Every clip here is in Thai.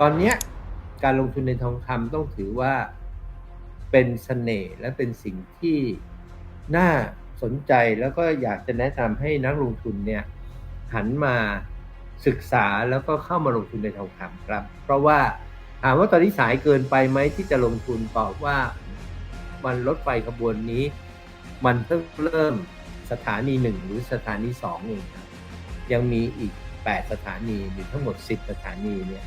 ตอนเนี้ยการลงทุนในทองคำต้องถือว่าเป็นเสน่ห์และเป็นสิ่งที่น่าสนใจแล้วก็อยากจะแนะนำให้นักลงทุนเนี่ยหันมาศึกษาแล้วก็เข้ามาลงทุนในทองคำครับ เพราะว่าถามว่าตอนนี้สายเกินไปไหมที่จะลงทุนตอบว่ามันรถไฟขบวนนี้ มันเพิ่งเริ่มสถานีหนึ่งหรือสถานีสองเองครับยังมีอีก 8 สถานีหรือทั้งหมด 10 สถานีเนี่ย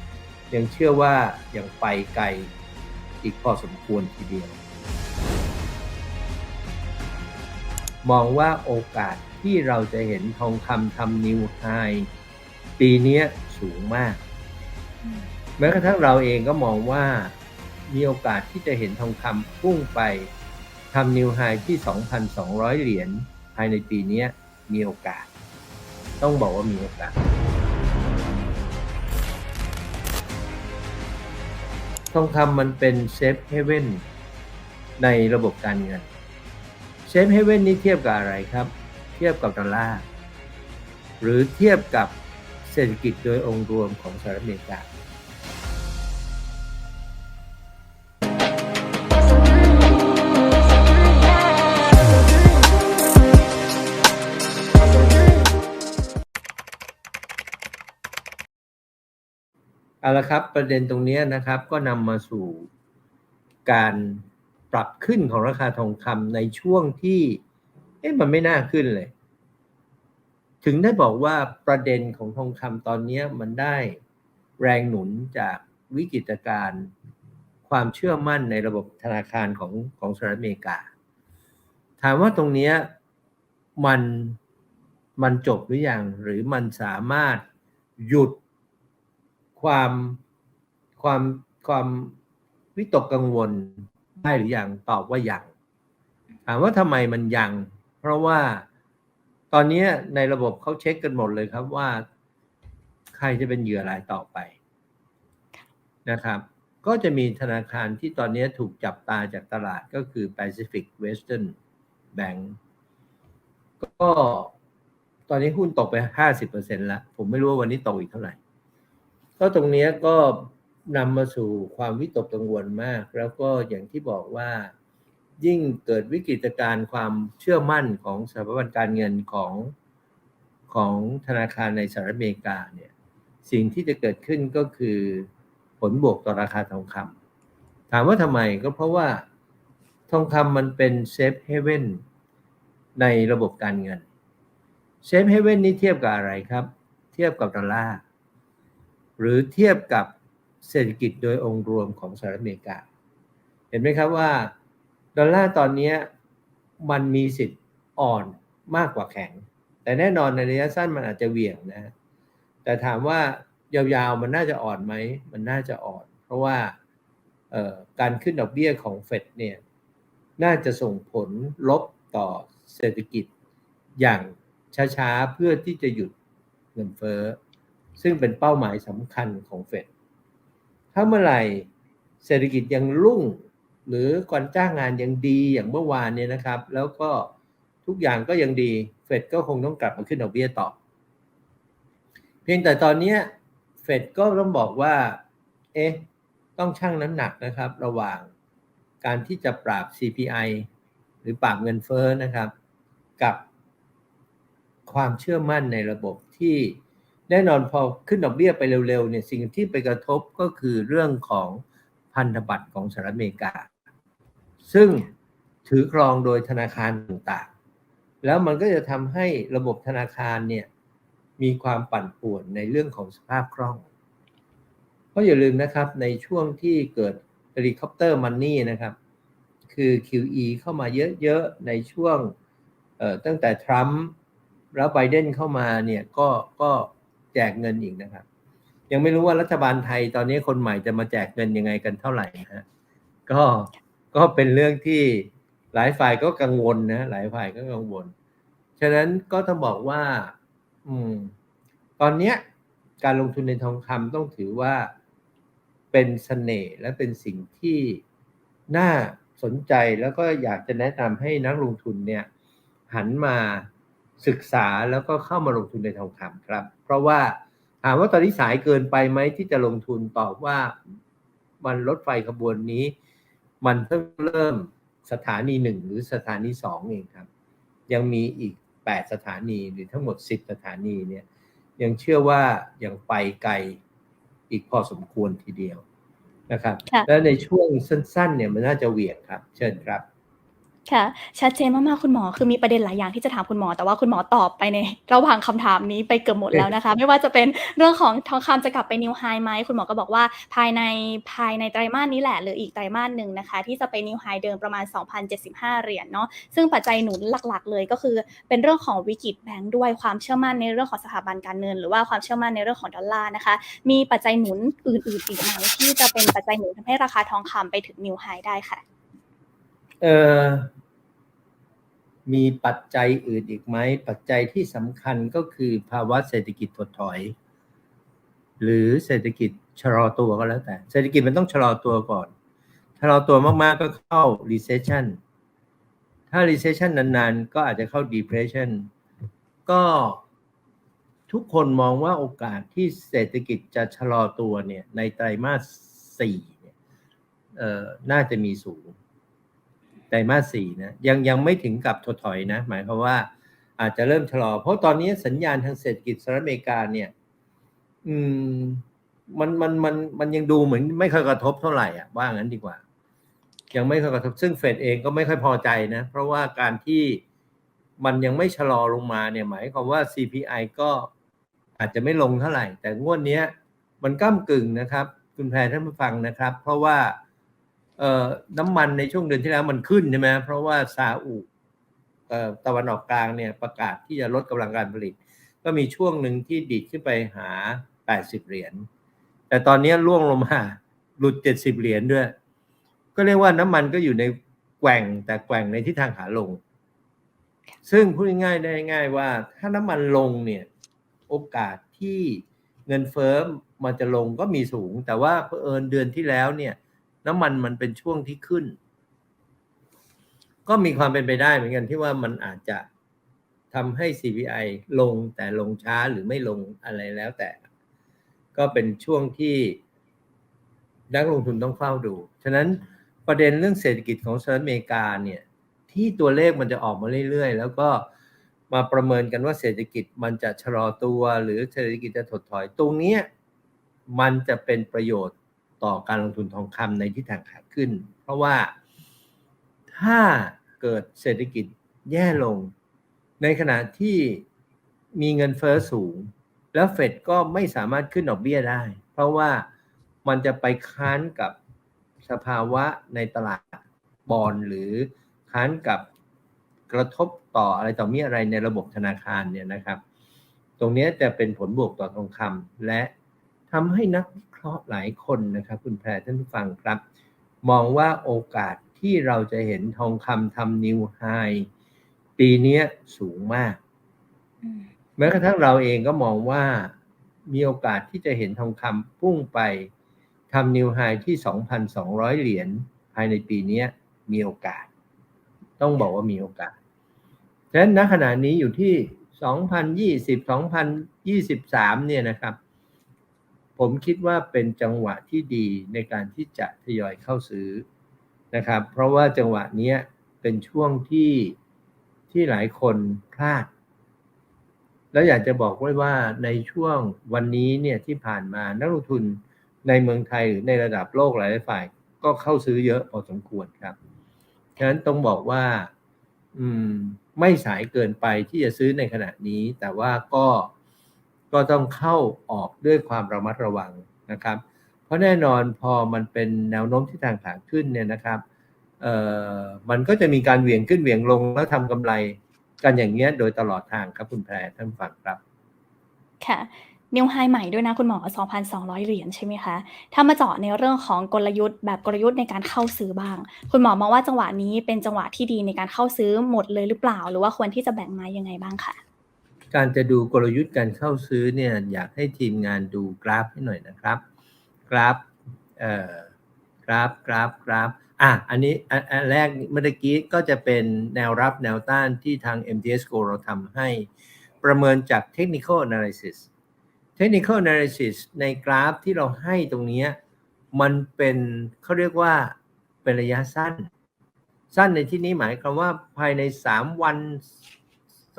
ยังเชื่อว่ายังไปไกลอีกพอสมควรทีเดียว มองว่าโอกาสที่เราจะเห็นทองคำทำนิวไฮปีนี้สูงมาก แม้กระทั่งเราเองก็มองว่ามีโอกาสที่จะเห็นทองคำพุ่งไปทำนิวไฮที่ 2,200 เหรียญภายในปีนี้มีโอกาส ต้องบอกว่ามีโอกาส ทองคำมันเป็นเซฟเฮเว่นในระบบการเงินเซฟเฮเว่นนี้เทียบกับอะไรครับ เทียบกับดอลลาร์หรือเทียบกับเศรษฐกิจโดยองค์รวมของสหรัฐอเมริกา เอาละครับประเด็นตรงนี้นะครับก็นำมาสู่การปรับขึ้นของราคาทองคำในช่วงที่ เอ๊ะมันไม่น่าขึ้นเลย ถึงได้บอกว่าประเด็นของทองคำตอนนี้มันได้แรงหนุนจากวิกฤตการณ์ความเชื่อมั่นในระบบธนาคารของของสหรัฐอเมริกา ถามว่าตรงนี้มันมันจบหรือยังหรือมันสามารถหยุด ความความความวิตกกังวลได้หรือยังตอบว่ายังถามว่าทำไมมันยัง เพราะว่าตอนนี้ในระบบเขาเช็คกันหมดเลยครับว่า ใครจะเป็นเหยื่อรายต่อไปนะครับ ก็จะมีธนาคารที่ตอนนี้ถูกจับตาจากตลาดก็คือ Pacific Western Bank ก็ตอนนี้หุ้นตกไป 50%แล้ว ผมไม่รู้ว่าวันนี้ตกอีกเท่าไหร่ ก็ตรงนี้ก็นำมาสู่ความวิตกกังวลมาก แล้วก็อย่างที่บอกว่า ยิ่งเกิดวิกฤตการณ์ความเชื่อมั่นของสถาบันการเงินของของธนาคารในสหรัฐอเมริกาเนี่ยสิ่งที่จะเกิดขึ้นก็คือผลบวกต่อราคาทองคำถามว่าทำไมก็เพราะว่าทองคำมันเป็นเซฟเฮเว่นในระบบการเงินเซฟเฮเว่นนี้เทียบกับอะไรครับ เทียบกับดอลลาร์ หรือเทียบกับเศรษฐกิจโดยองค์รวมของสหรัฐอเมริกา เห็นไหมครับว่า ดอลลาร์ตอนนี้มันมีสิทธิ์อ่อนมากกว่าแข็ง แต่แน่นอนในระยะสั้นมันอาจจะเหวี่ยงนะ แต่ถามว่ายาวๆมันน่าจะอ่อนไหม มันน่าจะอ่อน เพราะว่าการขึ้นดอกเบี้ยของเฟดเนี่ยน่าจะส่งผลลบต่อเศรษฐกิจอย่างช้าๆ เพื่อที่จะหยุดเงินเฟ้อ ซึ่งเป็นเป้าหมายสำคัญของเฟดถ้าเมื่อไหร่เศรษฐกิจยังรุ่ง หรือการจ้างงานยังดีอย่างเมื่อวานเนี่ยนะครับ แล้วก็ทุกอย่างก็ยังดี เฟดก็คงต้องกลับมาขึ้นดอกเบี้ยต่อ เพียงแต่ตอนนี้เฟดก็ต้องบอกว่า เอ๊ะ ต้องชั่งน้ำหนักนะครับ ระหว่างการที่จะปราบ CPI หรือปราบเงินเฟ้อนะครับ กับความเชื่อมั่นในระบบที่ แน่นอนพอขึ้นดอกเบี้ยไปเร็วๆเนี่ยสิ่งที่ไปกระทบก็คือเรื่องของพันธบัตรของสหรัฐอเมริกา ซึ่งถือครองโดยธนาคารต่างๆ แล้วมันก็จะทำให้ระบบธนาคารเนี่ยมีความปั่นป่วนในเรื่องของสภาพคล่อง เพราะอย่าลืมนะครับในช่วงที่เกิดเฮลิคอปเตอร์มันนี่นะครับ คือ QE เข้ามาเยอะๆ ในช่วงตั้งแต่ทรัมป์แล้วไบเดนเข้ามาเนี่ยก็ก็ แจกเงินอีกนะครับ ยังไม่รู้ว่ารัฐบาลไทยตอนนี้คนใหม่จะมาแจกเงินยังไงกันเท่าไหร่ฮะก็ก็เป็นเรื่องที่หลายฝ่ายก็กังวลนะหลายฝ่ายก็กังวล ฉะนั้นก็ต้องบอกว่า อืม ตอนเนี้ย การลงทุนในทองคำต้องถือว่าเป็นเสน่ห์และเป็นสิ่งที่น่าสนใจแล้วก็อยากจะแนะนำให้นักลงทุนเนี่ย หันมา ศึกษาแล้วก็เข้ามาลงทุนในทองคำครับ เพราะว่าถถามว่าตอนนี้สายเกินไปไหมที่จะลงทุนตอบว่ามันรถไฟขบวนนี้ มันเพิ่งเริ่มสถานีหนึ่งหรือสถานีสองเองครับ ยังมีอีกแปดสถานีหรือทั้งหมดสิบสถานีเนี่ยยังเชื่อว่ายังไปไกลอีกพอสมควรทีเดียวนะครับค่ะและในช่วงสั้น ๆ เนี่ยมันน่าจะเหวี่ยงครับ เชิญครับ ค่ะ ชัดเจนมาก ๆ คุณหมอ คือมีประเด็นหลายอย่างที่จะถามคุณหมอ แต่ว่าคุณหมอตอบไปในระหว่างคำถามนี้ไปเกือบหมดแล้วนะคะ ไม่ว่าจะเป็นเรื่องของทองคำจะกลับไปนิวไฮไหม คุณหมอก็บอกว่าภายในภายในไตรมาสนี้แหละ หรืออีกไตรมาสหนึ่งนะคะ ที่จะไปนิวไฮเดิมประมาณ 2,075 เหรียญเนาะ ซึ่งปัจจัยหนุนหลัก ๆ เลยก็คือเป็นเรื่องของวิกฤตแบงก์ด้วยความเชื่อมั่นในเรื่องของสถาบันการเงิน หรือว่าความเชื่อมั่นในเรื่องของดอลลาร์นะคะ มีปัจจัยหนุนอื่นๆอีกไหมที่จะเป็นปัจจัยหนุนทำให้ราคาทองคำไปถึงนิวไฮได้ค่ะเออมีปัจจัยอื่นอีกไหม ปัจจัยที่สำคัญก็คือภาวะเศรษฐกิจถดถอย หรือเศรษฐกิจชะลอตัวก็แล้วแต่ เศรษฐกิจมันต้องชะลอตัวก่อนชะลอตัวมากๆก็เข้า recession ถ้า recession นานๆ ก็อาจจะเข้า depression ก็ทุกคนมองว่าโอกาสที่เศรษฐกิจจะชะลอตัวเนี่ยในไตรมาสสี่เนี่ยเออน่าจะมีสูง ไตรมาสสี่นะยังยังไม่ถึงกับถดถอยนะ หมายความว่าอาจจะเริ่มชะลอ เพราะตอนนี้สัญญาณทางเศรษฐกิจสหรัฐอเมริกาเนี่ย อืมมันมันมันมันยังดูเหมือนไม่ค่อยกระทบเท่าไหร่อะว่างั้นดีกว่า ยังไม่ค่อยกระทบซึ่งเฟดเองก็ไม่ค่อยพอใจนะ เพราะว่าการที่มันยังไม่ชะลอลงมาเนี่ยหมายความว่า CPI ก็อาจจะไม่ลงเท่าไหร่ แต่งวดนี้มันก้ากึ่งนะครับ คุณแพรท่านผู้ฟังนะครับ เพราะว่า น้ำมันในช่วงเดือนที่แล้วมันขึ้นใช่ไหมเพราะว่าซาอุตะวันออกกลางเนี่ยประกาศที่จะลดกำลังการผลิต ก็มีช่วงหนึ่งที่ดีดขึ้นไปหา 80 เหรียญแต่ตอนนี้ล่วงลงมาหลุด 70 เหรียญด้วย ก็เรียกว่าน้ำมันก็อยู่ในแกว่งแต่แกว่งในทิศทางขาลง ซึ่งพูดง่ายๆได้ง่ายว่า ถ้าน้ำมันลงเนี่ยโอกาสที่เงินเฟ้อมันจะลงก็มีสูง แต่ว่าเผอิญเดือนที่แล้วเนี่ย น้ำมันมันเป็นช่วงที่ขึ้น ก็มีความเป็นไปได้เหมือนกันที่ว่ามันอาจจะทำให้ CPI ลงแต่ลงช้าหรือไม่ลงอะไรแล้วแต่ ก็เป็นช่วงที่นักลงทุนต้องเฝ้าดู ฉะนั้นประเด็นเรื่องเศรษฐกิจของสหรัฐอเมริกาเนี่ย ที่ตัวเลขมันจะออกมาเรื่อยๆ แล้วก็มาประเมินกันว่าเศรษฐกิจมันจะชะลอตัวหรือเศรษฐกิจจะถดถอยตรงนี้มันจะเป็นประโยชน์ ต่อการลงทุนทองคำในทิศทางขาขึ้น เพราะว่าถ้าเกิดเศรษฐกิจแย่ลง ในขณะที่มีเงินเฟ้อสูง แล้วเฟดก็ไม่สามารถขึ้นดอกเบี้ยได้ เพราะว่ามันจะไปค้านกับสภาวะในตลาดบอลหรือค้านกับกระทบต่ออะไรต่อมีอะไรในระบบธนาคารเนี่ยนะครับ ตรงนี้จะเป็นผลบวกต่อทองคำและทำให้นักวิ ราะห์หลายคนนะครับ คุณแพรท่านผู้ฟังครับ มองว่าโอกาสที่เราจะเห็นทองคำทำนิวไฮปีนี้สูงมากอืมแม้กระทั่งเราเองก็มองว่ามีโอกาสที่จะเห็นทองคำพุ่งไปทำนิวไฮที่ 2,200 เหรียญภายในปีนี้มีโอกาส ต้องบอกว่ามีโอกาสฉะนั้นณขณะนี้อยู่ที่ 2020 2023 เนี่ยนะครับ ผมคิดว่าเป็นจังหวะที่ดีในการที่จะทยอยเข้าซื้อนะครับ เพราะว่าจังหวะนี้เป็นช่วงที่ที่หลายคนพลาด แล้วอยากจะบอกไว้ว่าในช่วงวันนี้เนี่ยที่ผ่านมานักลงทุนในเมืองไทยหรือในระดับโลกหลายฝ่าย ก็เข้าซื้อเยอะพอสมควรครับฉะนั้นต้องบอกว่า อืม ไม่สายเกินไปที่จะซื้อในขณะนี้ แต่ว่าก็ ก็ต้องเข้าออกด้วยความระมัดระวังนะครับ เพราะแน่นอนพอมันเป็นแนวโน้มที่ทางขาขึ้นเนี่ยนะครับเอ่อมันก็จะมีการเหวี่ยงขึ้นเหวี่ยงลงแล้วทำกำไรกันอย่างเงี้ยโดยตลอดทางครับคุณแพรท่านฟังครับค่ะนิวไฮใหม่ด้วยนะคุณหมอ 2,200 เหรียญใช่ไหมคะ ถ้ามาเจาะในเรื่องของกลยุทธ์แบบกลยุทธ์ในการเข้าซื้อบ้าง คุณหมอมองว่าจังหวะนี้เป็นจังหวะที่ดีในการเข้าซื้อหมดเลยหรือเปล่า หรือว่าควรที่จะแบ่งไม้ยังไงบ้างคะ การจะดูกลยุทธ์การเข้าซื้อเนี่ยอยากให้ทีมงานดูกราฟให้หน่อยนะครับ กราฟเอ่อกราฟกราฟกราฟอะอันนี้อันอันแรกเมื่อกี้ก็จะเป็นแนวรับแนวต้านที่ทาง MTS Go เราทำให้ประเมินจาก Technical Analysis technical analysis ในกราฟที่เราให้ตรงนี้มันเป็นเขาเรียกว่าเป็นระยะสั้น สั้นในที่นี้หมายความว่าภายใน 3 วัน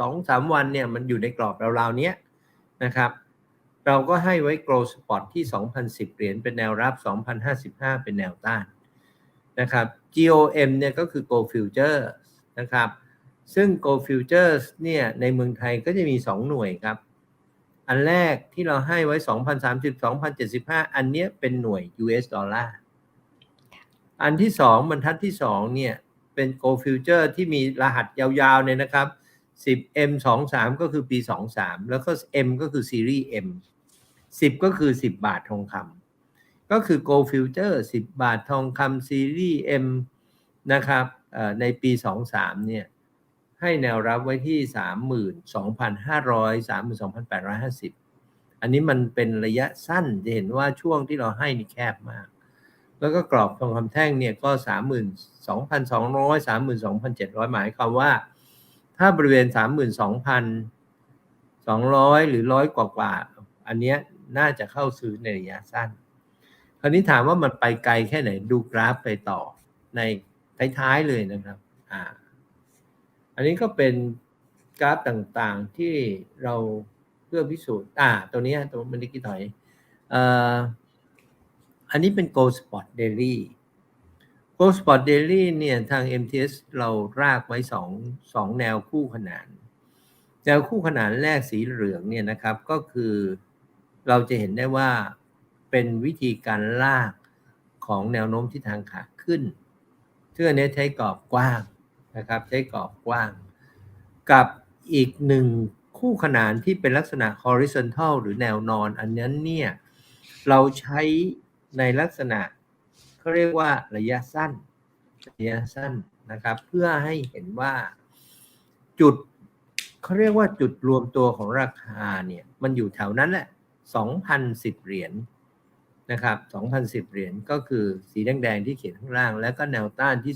2-3วันเนี่ยมันอยู่ในกรอบราวๆเนี้ยนะครับ เราก็ให้ไว้ grow spot ที่ 2,010 เหรียญเป็นแนวรับ 2,055 เป็นแนวต้านนะครับ GOM เนี่ยก็คือ Go Futures นะครับซึ่ง Go Futures เนี่ยในเมืองไทยก็จะมี 2 หน่วยครับ อันแรกที่เราให้ไว้ 2,030 2,075 อันเนี้ยเป็นหน่วย US ดอลลาร์ อันที่สองบรรทัดที่สองเนี่ยเป็น Go Future ที่มีรหัสยาวๆเนี่ยนะครับ 10M 23ก็คือปี 23 แล้วก็ M ก็คือซีรีส์ M 10 ก็คือ 10 บาททองคำก็คือ Go Future 10 บาททองคำซีรีส์ M นะครับในปี 23 เนี่ย ให้แนวรับไว้ที่ 32,500 32,850 อันนี้มันเป็นระยะสั้นจะเห็นว่าช่วงที่เราให้นี่แคบมาก แล้วก็กรอบทองคำแท่งเนี่ยก็ 32,200 32,700 หมายความว่า ถ้าบริเวณ 32,200 หรือร้อยกว่ากว่า อันเนี้ยน่าจะเข้าซื้อในระยะสั้น คราวนี้ถามว่ามันไปไกลแค่ไหนดูกราฟไปต่อในท้ายๆเลยนะครับอ่าอันนี้ก็เป็นกราฟต่างๆที่เราเพื่อพิสูจน์ อ่า ตัวนี้ตัวมันด้กี่ถอย เอ่อ อันนี้เป็น Gold Spot Daily Gold Spot Daily เนี่ยทาง MTS เรารากไว้สองสองแนวคู่ขนาน แนวคู่ขนานแรกสีเหลืองเนี่ยนะครับก็คือเราจะเห็นได้ว่าเป็นวิธีการลากของแนวโน้มที่ทางขาขึ้นซึ่งอันนี้ใช้กรอบกว้างนะครับใช้กรอบกว้าง กับอีกหนึ่งคู่ขนานที่เป็นลักษณะ horizontal หรือแนวนอน อันนั้นเนี่ยเราใช้ในลักษณะ เขาเรียกว่าระยะสั้น ระยะสั้นนะครับ เพื่อให้เห็นว่าจุดเขาเรียกว่าจุดรวมตัวของราคาเนี่ยมันอยู่แถวนั้นแหละ2,010เหรียญนะครับ2,010เหรียญก็คือสีแดงๆที่เขียนข้างล่าง แล้วก็แนวต้านที่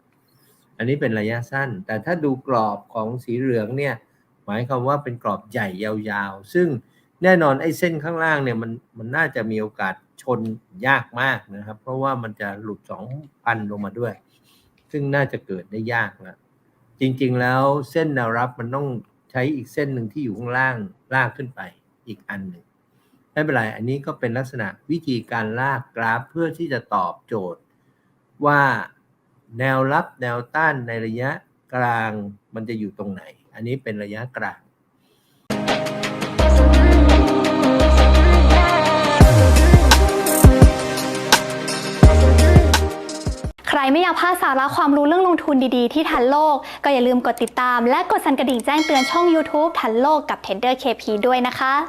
2,055 อันนี้เป็นระยะสั้น แต่ถ้าดูกรอบของสีเหลืองเนี่ยหมายความว่าเป็นกรอบใหญ่ยาวๆ ซึ่งแน่นอนไอ้เส้นข้างล่างเนี่ยมันมันน่าจะมีโอกาส ชนยากมากนะครับ เพราะว่ามันจะหลุด 2,000 ลงมาด้วย ซึ่งน่าจะเกิดได้ยากแล้วจริงๆแล้วเส้นแนวรับมันต้องใช้อีกเส้นหนึ่งที่อยู่ข้างล่างลากขึ้นไปอีกอันหนึ่งไม่เป็นไร อันนี้ก็เป็นลักษณะวิธีการลากกราฟเพื่อที่จะตอบโจทย์ ว่าแนวรับแนวต้านในระยะกลางมันจะอยู่ตรงไหน อันนี้เป็นระยะกลาง ไม่อยากพลาดสาระความรู้เรื่องลงทุนดีๆ ที่ทันโลก ก็อย่าลืมกดติดตาม และกดสั่นกระดิ่งแจ้งเตือนช่อง YouTube ทันโลกกับ Tender KP ด้วยนะคะ